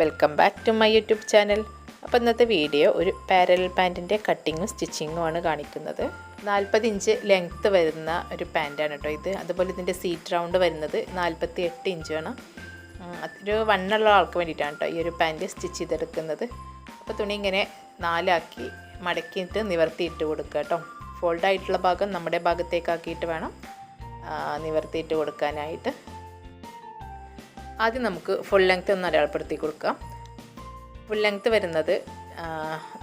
Welcome back to my YouTube channel അപ്പോൾ ഇന്നത്തെ video ഒരു പാരലൽ പാന്റിന്റെ കട്ടിങ്ങും സ്റ്റിച്ചിങ്ങും ആണ് കാണിക്കുന്നത്. നാൽപ്പത് ഇഞ്ച് ലെങ്ത്ത് വരുന്ന ഒരു പാന്റാണ് കേട്ടോ ഇത്. അതുപോലെ ഇതിന്റെ സീറ്റ് റൗണ്ട് വരുന്നത് നാൽപ്പത്തി എട്ട് ഇഞ്ചാണ് ഒരു വണ്ണുള്ള ആൾക്ക് വേണ്ടിയിട്ടാണ് കേട്ടോ ഈ ഒരു പാന്റ് സ്റ്റിച്ച് ചെയ്തെടുക്കുന്നത്. അപ്പോൾ തുണി ഇങ്ങനെ നാലാക്കി മടക്കിയിട്ട് നിവർത്തിയിട്ട് കൊടുക്കുക കേട്ടോ ഫോൾഡായിട്ടുള്ള ഭാഗം നമ്മുടെ ഭാഗത്തേക്കാക്കിയിട്ട് വേണം നിവർത്തിയിട്ട് കൊടുക്കാനായിട്ട്. ആദ്യം നമുക്ക് ഫുൾ ലെങ്ത് ഒന്ന് അടയാളപ്പെടുത്തി കൊടുക്കാം. ഫുൾ ലെങ്ത് വരുന്നത്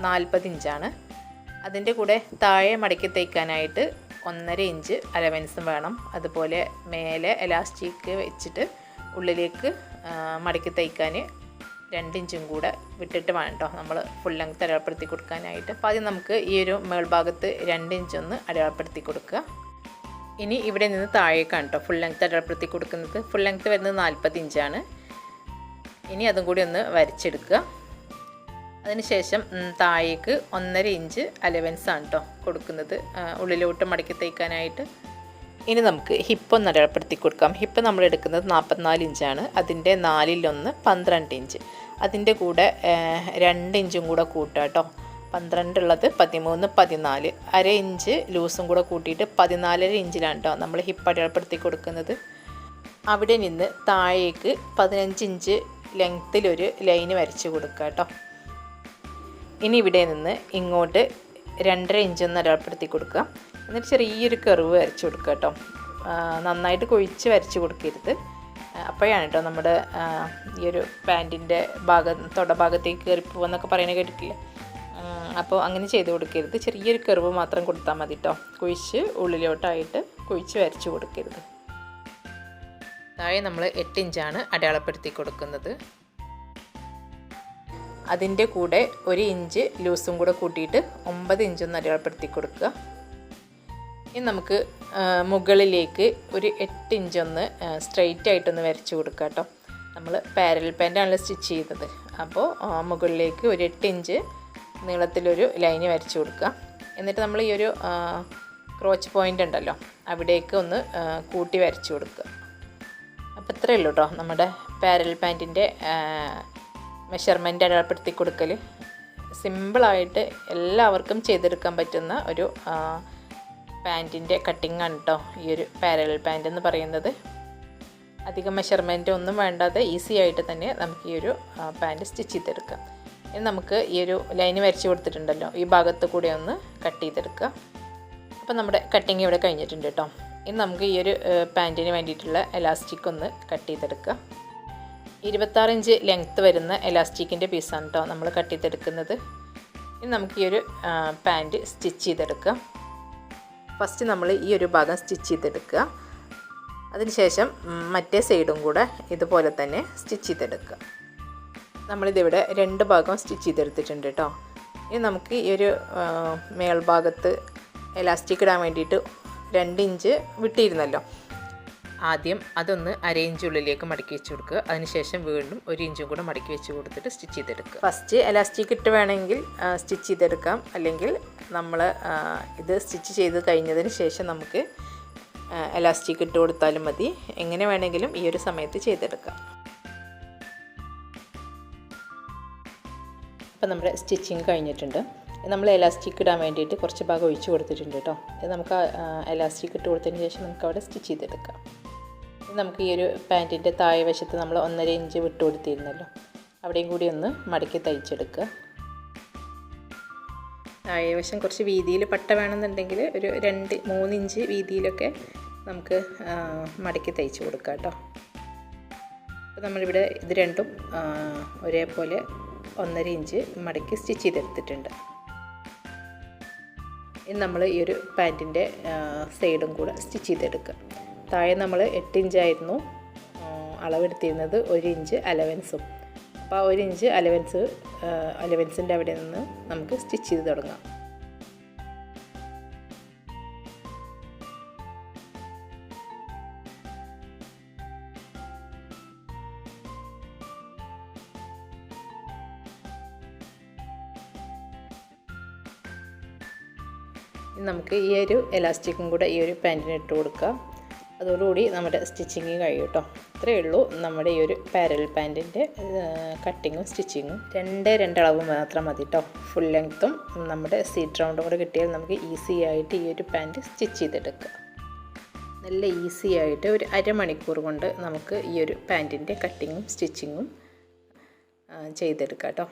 നാൽപ്പത് ഇഞ്ചാണ്. അതിന്റെ കൂടെ താഴെ മടക്കി തയ്ക്കാനായിട്ട് ഒന്നര ഇഞ്ച് അലവൻസും വേണം. അതുപോലെ മേലെ എലാസ്റ്റിക് വെച്ചിട്ട് ഉള്ളിലേക്ക് മടക്കി തയ്ക്കാൻ രണ്ടിഞ്ചും കൂടെ വിട്ടിട്ട് വേണം കേട്ടോ നമ്മൾ ഫുൾ ലെങ്ത് അടയാളപ്പെടുത്തി കൊടുക്കാനായിട്ട്. അപ്പോൾ ആദ്യം നമുക്ക് ഈ ഒരു മേൾഭാഗത്ത് രണ്ടിഞ്ചൊന്ന് അടയാളപ്പെടുത്തി കൊടുക്കുക. ഇനി ഇവിടെ നിന്ന് താഴേക്കാണ് കേട്ടോ ഫുൾ ലെങ്ത് അടപ്പുറത്തി കൊടുക്കുന്നത്. ഫുൾ ലെങ്ത് വരുന്നത് നാൽപ്പത് ഇഞ്ചാണ് ഇനി അതും കൂടി ഒന്ന് വരച്ചെടുക്കുക. അതിനുശേഷം താഴേക്ക് ഒന്നര ഇഞ്ച് അലവൻസ് ആണ് കേട്ടോ കൊടുക്കുന്നത്. ഉള്ളിലോട്ട് മടക്കി തയ്ക്കാനായിട്ട് ഇനി നമുക്ക് ഹിപ്പ് ഒന്ന് അടയാളപ്പെടുത്തി കൊടുക്കാം. ഹിപ്പ് നമ്മൾ എടുക്കുന്നത് നാൽപ്പത്തിനാല് ഇഞ്ചാണ് അതിന്റെ നാലിലൊന്ന് പന്ത്രണ്ട് ഇഞ്ച് അതിന്റെ കൂടെ രണ്ട് ഇഞ്ചും കൂടെ കൂട്ടാം കേട്ടോ പന്ത്രണ്ടുള്ളത് പതിമൂന്ന് പതിനാല് അര ഇഞ്ച് ലൂസും കൂടെ കൂട്ടിയിട്ട് പതിനാലര ഇഞ്ചിലാണ് കേട്ടോ നമ്മൾ ഹിപ്പ് അടയാളപ്പെടുത്തി കൊടുക്കുന്നത്. അവിടെ നിന്ന് താഴേക്ക് പതിനഞ്ച് ഇഞ്ച് ലെങ്ത്തിലൊരു ലൈന് വരച്ച് കൊടുക്കുക കേട്ടോ ഇനി ഇവിടെ നിന്ന് ഇങ്ങോട്ട് രണ്ടര ഇഞ്ചൊന്ന് അടയാളപ്പെടുത്തി കൊടുക്കുക. എന്നിട്ട് ചെറിയൊരു കർവ് വരച്ച് കൊടുക്കുക കേട്ടോ നന്നായിട്ട് കൊഴിച്ച് വരച്ച് കൊടുക്കരുത്. അപ്പോഴാണ് കേട്ടോ നമ്മുടെ ഈ ഒരു പാന്റിന്റെ ഭാഗം തൊട ഭാഗത്തേക്ക് കയറി പോകുന്നൊക്കെ പറയുന്നത് കേട്ടിട്ടില്ലേ? അപ്പോൾ അങ്ങനെ ചെയ്ത് കൊടുക്കരുത്. ചെറിയൊരു കർവ് മാത്രം കൊടുത്താൽ മതി കേട്ടോ കുഴിച്ച് ഉള്ളിലോട്ടായിട്ട് കുഴിച്ച് വരച്ച് കൊടുക്കരുത്. താഴെ നമ്മൾ എട്ട് ഇഞ്ചാണ് അടയാളപ്പെടുത്തി കൊടുക്കുന്നത്. അതിന്റെ കൂടെ ഒരു ഇഞ്ച് ലൂസും കൂടെ കൂട്ടിയിട്ട് ഒമ്പത് ഇഞ്ചൊന്ന് അടയാളപ്പെടുത്തി കൊടുക്കുക. ഇനി നമുക്ക് മുകളിലേക്ക് ഒരു എട്ട് ഇഞ്ചൊന്ന് സ്ട്രെയിറ്റ് ആയിട്ടൊന്ന് വരച്ച് കൊടുക്കുക കേട്ടോ നമ്മൾ പാരൽ പാന്റാണല്ലോ സ്റ്റിച്ച് ചെയ്തത്. അപ്പോൾ മുകളിലേക്ക് ഒരു എട്ട് ഇഞ്ച് നീളത്തിലൊരു ലൈൻ വരച്ചു കൊടുക്കുക. എന്നിട്ട് നമ്മൾ ഈ ഒരു ക്രോച്ച് പോയിന്റ് ഉണ്ടല്ലോ അവിടേക്ക് ഒന്ന് കൂട്ടി വരച്ച് കൊടുക്കുക. അപ്പോൾ ഇത്രയേ ഉള്ളൂ കേട്ടോ നമ്മുടെ പാരൽ പാന്റിന്റെ മെഷർമെന്റ് അടയാളപ്പെടുത്തി കൊടുക്കൽ സിമ്പിളായിട്ട് എല്ലാവർക്കും ചെയ്തെടുക്കാൻ പറ്റുന്ന ഒരു പാന്റിന്റെ കട്ടിങ് ആണ് കേട്ടോ ഈ ഒരു പാരൽ പാന്റ് എന്ന് പറയുന്നത്. അധികം മെഷർമെന്റ് ഒന്നും വേണ്ടാതെ ഈസി ആയിട്ട് തന്നെ നമുക്ക് ഈ ഒരു പാന്റ് സ്റ്റിച്ച് ചെയ്തെടുക്കാം. ഇനി നമുക്ക് ഈ ഒരു ലൈന് വരച്ച് കൊടുത്തിട്ടുണ്ടല്ലോ. ഈ ഭാഗത്ത് കൂടെ ഒന്ന് കട്ട് ചെയ്തെടുക്കുക. അപ്പോൾ നമ്മുടെ കട്ടിങ് ഇവിടെ കഴിഞ്ഞിട്ടുണ്ട് കേട്ടോ. ഇനി നമുക്ക് ഈ ഒരു പാന്റിന് വേണ്ടിയിട്ടുള്ള എലാസ്റ്റിക് ഒന്ന് കട്ട് ചെയ്തെടുക്കുക. ഇരുപത്താറ് ഇഞ്ച് ലെങ്ത്ത് വരുന്ന എലാസ്റ്റിക്കിന്റെ പീസാണ് കേട്ടോ നമ്മൾ കട്ട് ചെയ്തെടുക്കുന്നത്. ഇനി നമുക്ക് ഈ ഒരു പാന്റ് സ്റ്റിച്ച് ചെയ്തെടുക്കുക ഫസ്റ്റ് നമ്മൾ ഈ ഒരു ഭാഗം സ്റ്റിച്ച് ചെയ്തെടുക്കുക. അതിനുശേഷം ശേഷം മറ്റേ സൈഡും കൂടെ ഇതുപോലെ തന്നെ സ്റ്റിച്ച് ചെയ്തെടുക്കുക. നമ്മളിതിവിടെ രണ്ട് ഭാഗം സ്റ്റിച്ച് ചെയ്തെടുത്തിട്ടുണ്ട് കേട്ടോ. ഇനി നമുക്ക് ഈ ഒരു മേൽഭാഗത്ത് എലാസ്റ്റിക് ഇടാൻ വേണ്ടിയിട്ട് രണ്ട് ഇഞ്ച് വിട്ടിരുന്നല്ലോ. ആദ്യം അതൊന്ന് അര ഇഞ്ച് ഉള്ളിലേക്ക് മടക്കി വെച്ച് കൊടുക്കുക. അതിനുശേഷം വീണ്ടും ഒരു ഇഞ്ചും കൂടെ മടക്കി വെച്ച് കൊടുത്തിട്ട് സ്റ്റിച്ച് ചെയ്തെടുക്കുക. ഫസ്റ്റ് എലാസ്റ്റിക് ഇട്ട് വേണമെങ്കിൽ സ്റ്റിച്ച് ചെയ്തെടുക്കാം. അല്ലെങ്കിൽ നമ്മൾ ഇത് സ്റ്റിച്ച് ചെയ്ത് കഴിഞ്ഞതിന് ശേഷം നമുക്ക് എലാസ്റ്റിക് ഇട്ട് കൊടുത്താലും മതി. എങ്ങനെ വേണമെങ്കിലും ഈ ഒരു സമയത്ത് ചെയ്തെടുക്കാം. അപ്പോൾ നമ്മുടെ സ്റ്റിച്ചിങ് കഴിഞ്ഞിട്ടുണ്ട്. നമ്മൾ എലാസ്റ്റിക് ഇടാൻ വേണ്ടിയിട്ട് കുറച്ച് ഭാഗം ഒഴിച്ചു കൊടുത്തിട്ടുണ്ട് കേട്ടോ. ഇത് നമുക്ക് എലാസ്റ്റിക് ഇട്ട് കൊടുത്തതിന് ശേഷം നമുക്ക് അവിടെ സ്റ്റിച്ച് ചെയ്തെടുക്കാം. നമുക്ക് ഈ ഒരു പാന്റിന്റെ താഴെ വശത്ത് നമ്മൾ ഒന്നര ഇഞ്ച് വിട്ട് കൊടുത്തിരുന്നല്ലോ. അവിടെയും കൂടി ഒന്ന് മടക്കി തയ്ച്ചെടുക്കുക. താഴെ വശം കുറച്ച് വീതിയിൽ പട്ട വേണമെന്നുണ്ടെങ്കിൽ ഒരു രണ്ട് മൂന്ന് ഇഞ്ച് വീതിയിലൊക്കെ നമുക്ക് മടക്കി തയ്ച്ച് കൊടുക്കാം കേട്ടോ. അപ്പോൾ നമ്മളിവിടെ ഇത് രണ്ടും ഒരേപോലെ ഒന്നര ഇഞ്ച് മടക്കി സ്റ്റിച്ച് ചെയ്തെടുത്തിട്ടുണ്ട്. ഇനി നമ്മൾ ഈ ഒരു പാന്റിന്റെ സൈഡും കൂടെ സ്റ്റിച്ച് ചെയ്തെടുക്കുക. താഴെ നമ്മൾ എട്ട് ഇഞ്ചായിരുന്നു. അളവെടുത്തിരുന്നത് ഒരു ഇഞ്ച് അലവൻസും. അപ്പോൾ ആ ഒരു ഇഞ്ച് അലവൻസ് അലവൻസിന്റെ അവിടെ നിന്ന് നമുക്ക് സ്റ്റിച്ച് ചെയ്ത് തുടങ്ങാം. നമുക്ക് ഈ ഒരു എലാസ്റ്റിക്കും കൂടെ ഈ ഒരു പാന്റിന് ഇട്ട് കൊടുക്കാം അതോടുകൂടി നമ്മുടെ സ്റ്റിച്ചിങ് കഴിയും കേട്ടോ ഇത്രയേ ഉള്ളൂ നമ്മുടെ ഈ ഒരു പാരൽ പാന്റിന്റെ കട്ടിങ്ങും സ്റ്റിച്ചിങ്ങും രണ്ട് രണ്ടളവ് മാത്രം മതി കേട്ടോ ഫുൾ ലെങ്ത്തും നമ്മുടെ സീറ്റ് റൗണ്ടും കൂടെ കിട്ടിയാൽ നമുക്ക് ഈസി ആയിട്ട് ഈ ഒരു പാന്റ് സ്റ്റിച്ച് ചെയ്തെടുക്കുക നല്ല ഈസി ആയിട്ട് ഒരു അരമണിക്കൂർ കൊണ്ട് നമുക്ക് ഈ ഒരു പാന്റിന്റെ കട്ടിങ്ങും സ്റ്റിച്ചിങ്ങും ചെയ്തെടുക്കാം കേട്ടോ